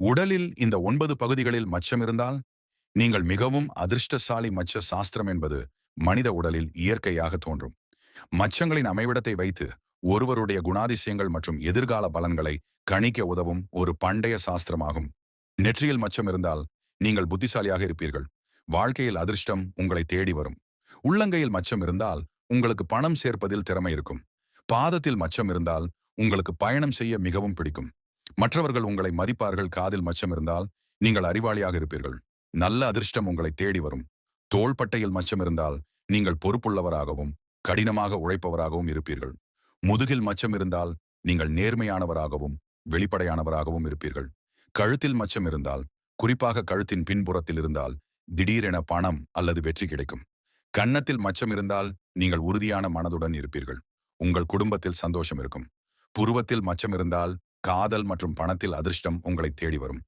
உடலில் இந்த ஒன்பது பகுதிகளில் மச்சம் இருந்தால் நீங்கள் மிகவும் அதிர்ஷ்டசாலி மச்ச சாஸ்திரம் என்பது மனித உடலில் இயற்கையாக தோன்றும். மச்சங்களின் அமைவிடத்தை வைத்து ஒருவருடைய குணாதிசயங்கள் மற்றும் எதிர்கால பலன்களை கணிக்க உதவும் ஒரு பண்டைய சாஸ்திரமாகும். நெற்றியில் மச்சம் இருந்தால் நீங்கள் புத்திசாலியாக இருப்பீர்கள். வாழ்க்கையில் அதிர்ஷ்டம் உங்களை தேடி வரும். உள்ளங்கையில் மச்சம் இருந்தால் உங்களுக்கு பணம் சேர்ப்பதில் திறமை இருக்கும். பாதத்தில் மச்சம் இருந்தால் உங்களுக்கு பயணம் செய்ய மிகவும் பிடிக்கும். மற்றவர்கள் உங்களை மதிப்பார்கள் காதில் மச்சம் இருந்தால் நீங்கள் அறிவாளியாக இருப்பீர்கள். நல்ல அதிர்ஷ்டம் உங்களை தேடி வரும். தோள்பட்டையில் மச்சம் இருந்தால் நீங்கள் பொறுப்புள்ளவராகவும் கடினமாக உழைப்பவராகவும் இருப்பீர்கள். முதுகில் மச்சம் இருந்தால் நீங்கள் நேர்மையானவராகவும் வெளிப்படையானவராகவும் இருப்பீர்கள். கழுத்தில் மச்சம் இருந்தால் குறிப்பாக கழுத்தின் பின்புறத்தில் இருந்தால் திடீரென பணம் அல்லது வெற்றி கிடைக்கும். கன்னத்தில் மச்சம் இருந்தால் நீங்கள் உறுதியான மனதுடன் இருப்பீர்கள். உங்கள் குடும்பத்தில் சந்தோஷம் இருக்கும். புருவத்தில் மச்சம் இருந்தால் காதல் மற்றும் பணத்தில் அதிர்ஷ்டம் உங்களை தேடி வரும்.